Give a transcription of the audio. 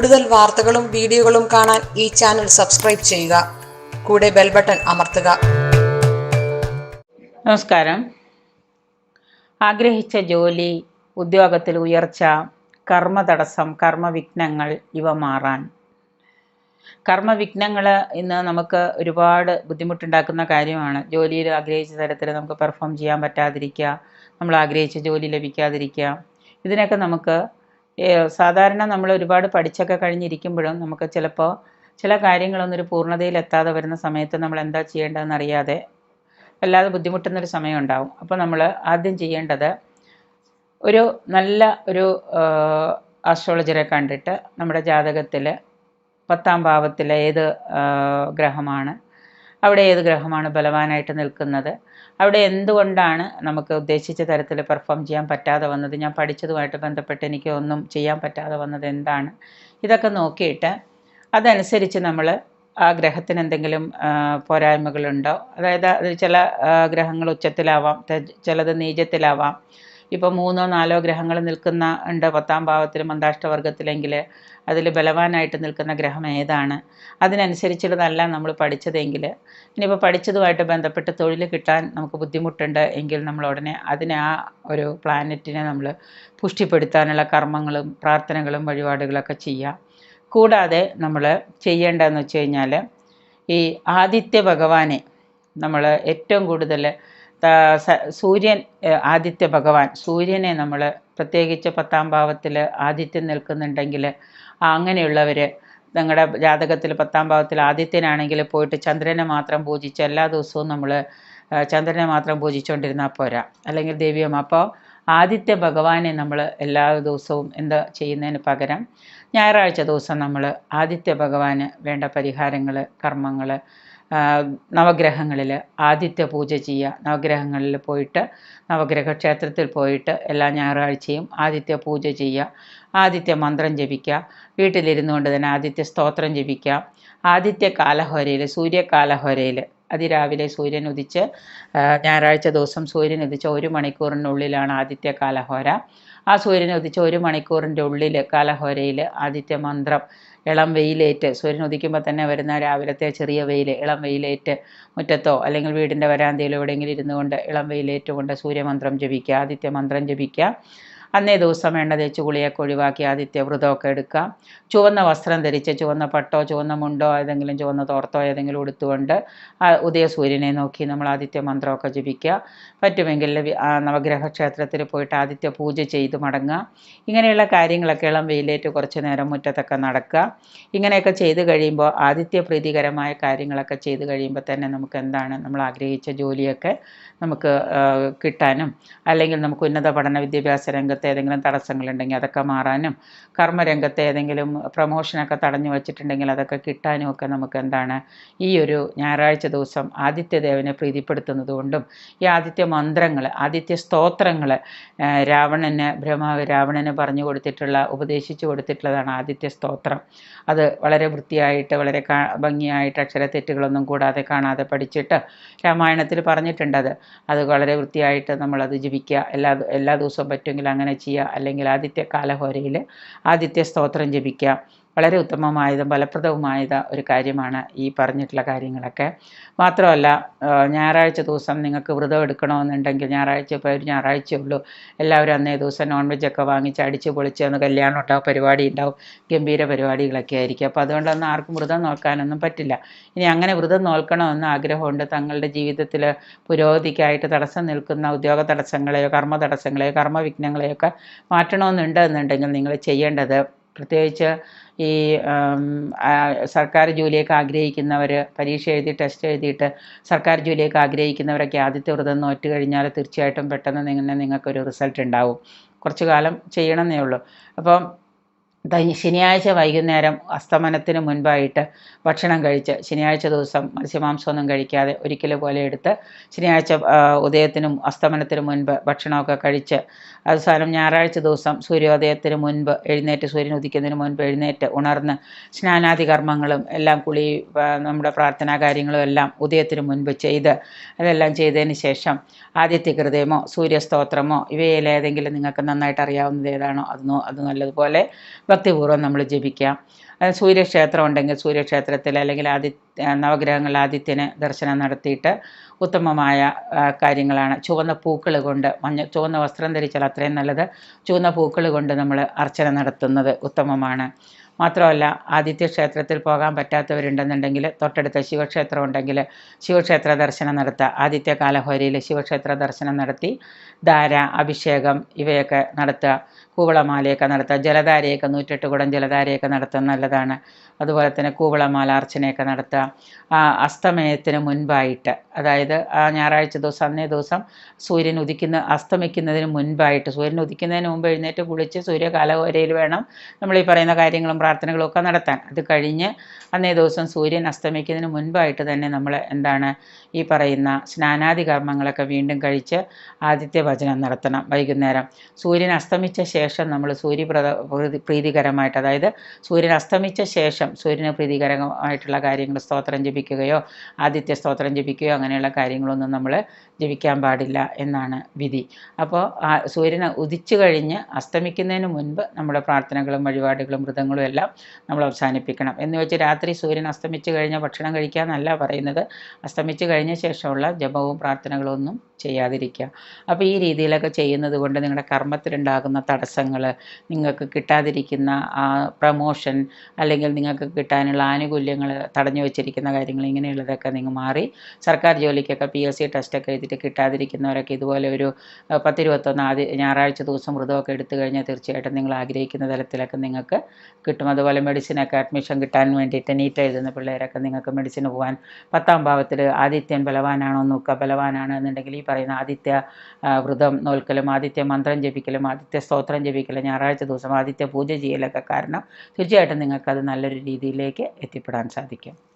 കൂടുതൽ വാർത്തകളും വീഡിയോകളും കാണാൻ ഈ ചാനൽ സബ്സ്ക്രൈബ് ചെയ്യുക. കൂടെ ബെൽ ബട്ടൺ അമർത്തുക. നമസ്കാരം. ആഗ്രഹിച്ച ജോലി ഉദ്യോഗത്തിൽ ഉയർച്ച കർമ്മതടസ്സം കർമ്മവിഘ്നങ്ങൾ ഇവ മാറാൻ. കർമ്മവിഘ്നങ്ങൾ ഇന്ന് നമുക്ക് ഒരുപാട് ബുദ്ധിമുട്ടുണ്ടാക്കുന്ന കാര്യമാണ്. ജോലിയിൽ ആഗ്രഹിച്ച തരത്തിൽ നമുക്ക് പെർഫോം ചെയ്യാൻ പറ്റാതിരിക്കുക നമ്മൾ ആഗ്രഹിച്ച ജോലി ലഭിക്കാതിരിക്കുക. ഇതിനൊക്കെ നമുക്ക് സാധാരണ നമ്മൾ ഒരുപാട് പഠിച്ചൊക്കെ കഴിഞ്ഞിരിക്കുമ്പോഴും നമുക്ക് ചിലപ്പോൾ ചില കാര്യങ്ങളൊന്നും ഒരു പൂർണതയിൽ എത്താതെ വരുന്ന സമയത്ത് നമ്മൾ എന്താ ചെയ്യേണ്ടതെന്ന് അറിയാതെ വല്ലാതെ ബുദ്ധിമുട്ടുന്നൊരു സമയം ഉണ്ടാവും. അപ്പോൾ നമ്മൾ ആദ്യം ചെയ്യേണ്ടത് ഒരു നല്ല ഒരു ആസ്ട്രോളജറെ കണ്ടിട്ട് നമ്മുടെ ജാതകത്തിൽ പത്താം ഭാവത്തിലെ ഏത് ഗ്രഹമാണ് അവിടെ ഏത് ഗ്രഹമാണ് ബലവാനായിട്ട് നിൽക്കുന്നത്? അവിടെ എന്തുകൊണ്ടാണ് നമുക്ക് ഉദ്ദേശിച്ച തരത്തിൽ പെർഫോം ചെയ്യാൻ പറ്റാതെ വന്നത്? ഞാൻ പഠിച്ചതുമായിട്ട് ബന്ധപ്പെട്ട് എനിക്ക് ഒന്നും ചെയ്യാൻ പറ്റാതെ വന്നത് എന്താണ്? ഇതൊക്കെ നോക്കിയിട്ട് അതനുസരിച്ച് നമ്മൾ ആ ഗ്രഹത്തിന് എന്തെങ്കിലും പോരായ്മകളുണ്ടോ? അതായത് അത് ചില ഗ്രഹങ്ങൾ ഉച്ചത്തിലാവാം ചിലത് നീചത്തിലാവാം. ഇപ്പോൾ മൂന്നോ നാലോ ഗ്രഹങ്ങൾ നിൽക്കുന്ന ഉണ്ട് പത്താം ഭാവത്തിൽ മന്ദാഷ്ടവർഗത്തിലെങ്കിൽ അതിൽ ബലവാനായിട്ട് നിൽക്കുന്ന ഗ്രഹം ഏതാണ്? അതിനനുസരിച്ചുള്ളതല്ല നമ്മൾ പഠിച്ചതെങ്കിൽ ഇനിയിപ്പോൾ പഠിച്ചതുമായിട്ട് ബന്ധപ്പെട്ട് തൊഴിൽ കിട്ടാൻ നമുക്ക് ബുദ്ധിമുട്ടുണ്ട് എങ്കിൽ നമ്മൾ ഉടനെ അതിനെ ആ ഒരു പ്ലാനറ്റിനെ നമ്മൾ പുഷ്ടിപ്പെടുത്താനുള്ള കർമ്മങ്ങളും പ്രാർത്ഥനകളും വഴിപാടുകളൊക്കെ ചെയ്യാം. കൂടാതെ നമ്മൾ ചെയ്യേണ്ടതെന്ന് വെച്ച് കഴിഞ്ഞാൽ ഈ ആദിത്യ ഭഗവാനെ നമ്മൾ ഏറ്റവും കൂടുതൽ സൂര്യൻ ആദിത്യ ഭഗവാൻ സൂര്യനെ നമ്മൾ പ്രത്യേകിച്ച് പത്താം ഭാവത്തിൽ ആദിത്യം നിൽക്കുന്നുണ്ടെങ്കിൽ അങ്ങനെയുള്ളവർ നിങ്ങളുടെ ജാതകത്തിൽ പത്താം ഭാവത്തിൽ ആദിത്യനാണെങ്കിൽ പോയിട്ട് ചന്ദ്രനെ മാത്രം പൂജിച്ച് എല്ലാ ദിവസവും നമ്മൾ ചന്ദ്രനെ മാത്രം പൂജിച്ചുകൊണ്ടിരുന്നാൽ പോരാ. അല്ലെങ്കിൽ ദേവിയം. അപ്പോൾ ആദിത്യ ഭഗവാനെ നമ്മൾ എല്ലാ ദിവസവും എന്താ ചെയ്യുന്നതിന് പകരം ഞായറാഴ്ച ദിവസം നമ്മൾ ആദിത്യ ഭഗവാന് വേണ്ട പരിഹാരങ്ങൾ കർമ്മങ്ങൾ നവഗ്രഹങ്ങളിൽ ആദിത്യ പൂജ ചെയ്യുക നവഗ്രഹങ്ങളിൽ പോയിട്ട് നവഗ്രഹ ക്ഷേത്രത്തിൽ പോയിട്ട് എല്ലാ ഞായറാഴ്ചയും ആദിത്യ പൂജ ചെയ്യുക ആദിത്യ മന്ത്രം ജപിക്കുക വീട്ടിലിരുന്നു കൊണ്ട് തന്നെ ആദിത്യ സ്തോത്രം ജപിക്കുക ആദിത്യ കാലഹോരയിൽ സൂര്യകാലഹോരയിൽ അതിരാവിലെ സൂര്യൻ ഉദിച്ച് ഞായറാഴ്ച ദിവസം സൂര്യൻ ഉദിച്ച ഒരു മണിക്കൂറിനുള്ളിലാണ് ആദിത്യ കാലഹോര. ആ സൂര്യൻ ഉദിച്ച ഒരു മണിക്കൂറിന്റെ ഉള്ളിൽ കാലഹോരയിൽ ആദിത്യ മന്ത്രം ഇളം വെയിലേറ്റ്. സൂര്യൻ ഉദിക്കുമ്പോൾ തന്നെ വരുന്ന രാവിലത്തെ ചെറിയ വെയിൽ ഇളം വെയിലേറ്റ് മുറ്റത്തോ അല്ലെങ്കിൽ വീടിന്റെ വരാന്തയിലോ എവിടെയെങ്കിലും ഇരുന്നു കൊണ്ട് ഇളം വെയിലേറ്റുകൊണ്ട് സൂര്യമന്ത്രം ജപിക്കുക ആദിത്യമന്ത്രം ജപിക്കുക. അന്നേ ദിവസം എണ്ണ തേച്ച് കുളിയൊക്കെ ഒഴിവാക്കി ആദിത്യ വ്രതമൊക്കെ എടുക്കുക ചുവന്ന വസ്ത്രം ധരിച്ച് ചുവന്ന പട്ടോ ചുവന്ന മുണ്ടോ ഏതെങ്കിലും ചുവന്ന തോർത്തോ ഏതെങ്കിലും ഉടുത്തുകൊണ്ട് ആ ഉദയ സൂര്യനെ നോക്കി നമ്മൾ ആദിത്യ മന്ത്രമൊക്കെ ജപിക്കുക. പറ്റുമെങ്കിൽ നവഗ്രഹ ക്ഷേത്രത്തിൽ പോയിട്ട് ആദിത്യ പൂജ ചെയ്ത് മടങ്ങുക. ഇങ്ങനെയുള്ള കാര്യങ്ങളൊക്കെ ഇളം വെയിലേറ്റ് കുറച്ച് നേരം മുറ്റത്തൊക്കെ നടക്കുക. ഇങ്ങനെയൊക്കെ ചെയ്ത് കഴിയുമ്പോൾ ആദിത്യ പ്രീതികരമായ കാര്യങ്ങളൊക്കെ ചെയ്ത് കഴിയുമ്പോൾ തന്നെ നമുക്ക് എന്താണ് നമ്മൾ ആഗ്രഹിച്ച ജോലിയൊക്കെ നമുക്ക് കിട്ടാനും അല്ലെങ്കിൽ നമുക്ക് ഉന്നത പഠന വിദ്യാഭ്യാസ രംഗത്ത് ഏതെങ്കിലും തടസ്സങ്ങളുണ്ടെങ്കിൽ അതൊക്കെ മാറാനും കർമ്മരംഗത്ത് ഏതെങ്കിലും പ്രമോഷനൊക്കെ തടഞ്ഞു വെച്ചിട്ടുണ്ടെങ്കിൽ അതൊക്കെ കിട്ടാനും ഒക്കെ നമുക്ക് എന്താണ് ഈ ഒരു ഞായറാഴ്ച ദിവസം ആദിത്യദേവനെ പ്രീതിപ്പെടുത്തുന്നതുകൊണ്ടും ഈ ആദിത്യ മന്ത്രങ്ങൾ ആദിത്യ സ്തോത്രങ്ങൾ രാവണന് ബ്രഹ്മാവ് രാവണന് പറഞ്ഞു കൊടുത്തിട്ടുള്ള ഉപദേശിച്ചു കൊടുത്തിട്ടുള്ളതാണ് ആദിത്യ സ്തോത്രം. അത് വളരെ വൃത്തിയായിട്ട് വളരെ ഭംഗിയായിട്ട് അക്ഷര തെറ്റുകളൊന്നും കൂടാതെ കാണാതെ പഠിച്ചിട്ട് രാമായണത്തിൽ പറഞ്ഞിട്ടുണ്ട് അത് വളരെ വൃത്തിയായിട്ട് നമ്മളത് ജപിക്കുക. എല്ലാ എല്ലാ ദിവസവും പറ്റുമെങ്കിൽ അങ്ങനെ ചെയ്യുക അല്ലെങ്കിൽ ആദിത്യ കാലഹോരയിൽ ആദിത്യ സ്തോത്രം ജപിക്കുക. വളരെ ഉത്തമമായതും ഫലപ്രദവുമായത് ഒരു കാര്യമാണ് ഈ പറഞ്ഞിട്ടുള്ള കാര്യങ്ങളൊക്കെ. മാത്രമല്ല ഞായറാഴ്ച ദിവസം നിങ്ങൾക്ക് വ്രതം എടുക്കണമെന്നുണ്ടെങ്കിൽ ഞായറാഴ്ച ഇപ്പോൾ ഒരു ഞായറാഴ്ച ഉള്ളൂ. എല്ലാവരും അന്നേ ദിവസം നോൺ വെജ് ഒക്കെ വാങ്ങിച്ച് അടിച്ച് പൊളിച്ച് ഒന്ന് കല്യാണം ഉണ്ടാവും പരിപാടി ഉണ്ടാവും ഗംഭീര പരിപാടികളൊക്കെ ആയിരിക്കും. അപ്പോൾ അതുകൊണ്ടൊന്നും ആർക്കും വ്രതം നോക്കാനൊന്നും പറ്റില്ല. ഇനി അങ്ങനെ വ്രതം നോക്കണമെന്ന് ആഗ്രഹമുണ്ട്. തങ്ങളുടെ ജീവിതത്തിൽ പുരോഗതിക്കായിട്ട് തടസ്സം നിൽക്കുന്ന ഉദ്യോഗ തടസ്സങ്ങളെയോ കർമ്മ തടസ്സങ്ങളെയോ കർമ്മവിഘ്നങ്ങളെയോ ഒക്കെ മാറ്റണമെന്നുണ്ട് എന്നുണ്ടെങ്കിൽ നിങ്ങൾ ചെയ്യേണ്ടത് പ്രത്യേകിച്ച് ഈ സർക്കാർ ജോലിയൊക്കെ ആഗ്രഹിക്കുന്നവർ പരീക്ഷ എഴുതി ടെസ്റ്റ് എഴുതിയിട്ട് സർക്കാർ ജോലിയൊക്കെ ആഗ്രഹിക്കുന്നവരൊക്കെ ആദ്യത്തെ വ്രതം നോറ്റ് കഴിഞ്ഞാൽ തീർച്ചയായിട്ടും പെട്ടെന്ന് നിങ്ങൾ നിങ്ങൾക്കൊരു റിസൾട്ട് ഉണ്ടാവും. കുറച്ച് കാലം ചെയ്യണമെന്നേ ഉള്ളൂ. അപ്പം ശനിയാഴ്ച വൈകുന്നേരം അസ്തമനത്തിന് മുൻപായിട്ട് ഭക്ഷണം കഴിച്ച് ശനിയാഴ്ച ദിവസം മത്സ്യമാംസമൊന്നും കഴിക്കാതെ ഒരിക്കൽ പോലെ എടുത്ത് ശനിയാഴ്ച ഉദയത്തിനും അസ്തമനത്തിനും മുൻപ് ഭക്ഷണമൊക്കെ കഴിച്ച് അവസാനം ഞായറാഴ്ച ദിവസം സൂര്യോദയത്തിന് മുൻപ് എഴുന്നേറ്റ് സൂര്യൻ ഉദിക്കുന്നതിന് മുൻപ് എഴുന്നേറ്റ് ഉണർന്ന് സ്നാനാദി കർമ്മങ്ങളും എല്ലാം കുളി നമ്മുടെ പ്രാർത്ഥനാ കാര്യങ്ങളും എല്ലാം ഉദയത്തിന് മുൻപ് ചെയ്ത് അതെല്ലാം ചെയ്തതിന് ശേഷം ആദിത്യ ഹൃദയമോ സൂര്യസ്തോത്രമോ ഇവയിലേതെങ്കിലും നിങ്ങൾക്ക് നന്നായിട്ട് അറിയാവുന്നത് ഏതാണോ അത് അത് നല്ലതുപോലെ ഭക്തിപൂർവം നമ്മൾ ജപിക്കാം. സൂര്യക്ഷേത്രം ഉണ്ടെങ്കിൽ സൂര്യക്ഷേത്രത്തിൽ അല്ലെങ്കിൽ ആദി നവഗ്രഹങ്ങൾ ആദിത്യന് ദർശനം നടത്തിയിട്ട് ഉത്തമമായ കാര്യങ്ങളാണ്. ചുവന്ന പൂക്കൾ കൊണ്ട് മഞ്ഞ ചുവന്ന വസ്ത്രം ധരിച്ചാൽ അത്രയും നല്ലത്. ചുവന്ന പൂക്കൾ കൊണ്ട് നമ്മൾ അർച്ചന നടത്തുന്നത് ഉത്തമമാണ്. മാത്രമല്ല ആദിത്യ ക്ഷേത്രത്തിൽ പോകാൻ പറ്റാത്തവരുണ്ടെന്നുണ്ടെങ്കിൽ തൊട്ടടുത്ത ശിവക്ഷേത്രം ഉണ്ടെങ്കിൽ ശിവക്ഷേത്ര ദർശനം നടത്തുക ആദിത്യ കാലഹോരിയിൽ ശിവക്ഷേത്ര ദർശനം നടത്തി ധാര അഭിഷേകം ഇവയൊക്കെ നടത്തുക. കൂവളമാലയൊക്കെ നടത്തുക. ജലധാരയൊക്കെ നൂറ്റെട്ട് കുടം ജലധാരയൊക്കെ നടത്തുക നല്ലതാണ്. അതുപോലെ തന്നെ കൂവളമാല അർച്ചനയൊക്കെ നടത്തുക. അസ്തമയത്തിന് മുൻപായിട്ട് അതായത് ആ ഞായറാഴ്ച ദിവസം അന്നേ ദിവസം സൂര്യൻ ഉദിക്കുന്ന അസ്തമിക്കുന്നതിന് മുൻപായിട്ട് സൂര്യൻ ഉദിക്കുന്നതിന് മുമ്പ് എഴുന്നേറ്റ് കുളിച്ച് സൂര്യകാലഹോരയിൽ വേണം നമ്മൾ ഈ പറയുന്ന കാര്യങ്ങളും പ്രാർത്ഥനകളും ഒക്കെ നടത്താൻ. അത് കഴിഞ്ഞ് അന്നേ ദിവസം സൂര്യൻ അസ്തമിക്കുന്നതിന് മുൻപായിട്ട് തന്നെ നമ്മൾ എന്താണ് ഈ പറയുന്ന സ്നാനാദി കർമ്മങ്ങളൊക്കെ വീണ്ടും കഴിച്ച് ആദിത്യ ഭജനം നടത്തണം വൈകുന്നേരം. സൂര്യൻ അസ്തമിച്ച ശേഷം നമ്മൾ സൂര്യപ്രദ പ്രീതികരമായിട്ട് അതായത് സൂര്യൻ അസ്തമിച്ച ശേഷം സൂര്യന് പ്രീതികരമായിട്ടുള്ള കാര്യങ്ങൾ സ്തോത്രം ജപിക്കുകയോ ആദിത്യ സ്തോത്രം ജപിക്കുകയോ അങ്ങനെയുള്ള കാര്യങ്ങളൊന്നും നമ്മൾ ജപിക്കാൻ പാടില്ല എന്നാണ് വിധി. അപ്പോൾ സൂര്യൻ ഉദിച്ചു കഴിഞ്ഞ് അസ്തമിക്കുന്നതിന് മുൻപ് നമ്മുടെ പ്രാർത്ഥനകളും വഴിപാടുകളും മൃതങ്ങളും എല്ലാം നമ്മൾ അവസാനിപ്പിക്കണം. എന്ന് വെച്ച് രാത്രി സൂര്യൻ അസ്തമിച്ച് കഴിഞ്ഞ ഭക്ഷണം കഴിക്കാമെന്നല്ല പറയുന്നത്. അസ്തമിച്ച് കഴിഞ്ഞ ശേഷമുള്ള ജപവും പ്രാർത്ഥനകളും ഒന്നും ചെയ്യാതിരിക്കുക. അപ്പോൾ ഈ രീതിയിലൊക്കെ ചെയ്യുന്നത് കൊണ്ട് നിങ്ങളുടെ കർമ്മത്തിലുണ്ടാകുന്ന തടസ്സങ്ങൾ നിങ്ങൾക്ക് കിട്ടാതിരിക്കുന്ന പ്രമോഷൻ അല്ലെങ്കിൽ നിങ്ങൾക്ക് കിട്ടാനുള്ള ആനുകൂല്യങ്ങൾ തടഞ്ഞു വെച്ചിരിക്കുന്ന കാര്യങ്ങൾ ഇങ്ങനെയുള്ളതൊക്കെ നിങ്ങൾ മാറി സർക്കാർ ജോലിക്കൊക്കെ പി എസ് സി ടെസ്റ്റൊക്കെ എഴുതിയിട്ട് കിട്ടാതിരിക്കുന്നവരൊക്കെ ഇതുപോലെ ഒരു പത്തിരുപത്തൊന്ന് ആദ്യ ഞായറാഴ്ച ദിവസം വ്രതമൊക്കെ എടുത്തു കഴിഞ്ഞാൽ തീർച്ചയായിട്ടും നിങ്ങൾ ആഗ്രഹിക്കുന്ന തലത്തിലൊക്കെ നിങ്ങൾക്ക് കിട്ടും. അതുപോലെ മെഡിസിനൊക്കെ അഡ്മിഷൻ കിട്ടാൻ വേണ്ടിയിട്ട് നീറ്റ് എഴുതുന്ന പിള്ളേരൊക്കെ നിങ്ങൾക്ക് മെഡിസിന് പോകാൻ പത്താം ഭാവത്തിൽ ആദിത്യൻ ബലവാനാണോ നോക്കുക. ബലവാനാണ് എന്നുണ്ടെങ്കിൽ ഈ പറയുന്ന ആദിത്യ വ്രതം നോൽക്കലും ആദിത്യ മന്ത്രം ജപിക്കലും ആദിത്യ സ്തോത്രം ജപിക്കലും ഞായറാഴ്ച ദിവസം ആദിത്യ പൂജ ചെയ്യലൊക്കെ കാരണം തീർച്ചയായിട്ടും നിങ്ങൾക്കത് നല്ലൊരു രീതിയിലേക്ക് എത്തിപ്പെടാൻ സാധിക്കും.